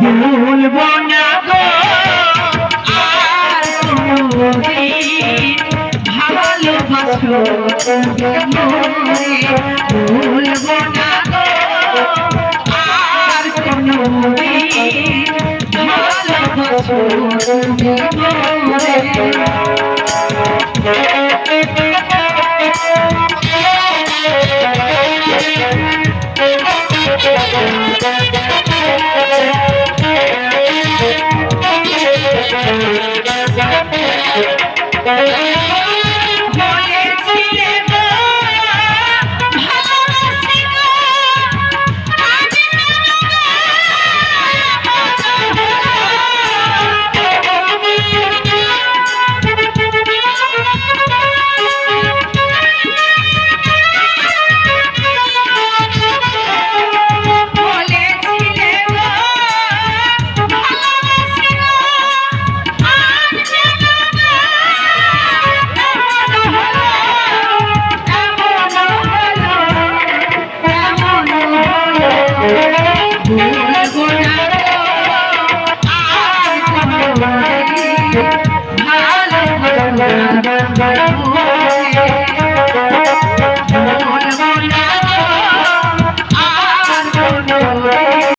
ভুলবো না গো আর কোনদিন ভালোবাসো ভুলবো না। গো আর কোনদিন ভালোবাসো তুমি মোরে ভুলবো না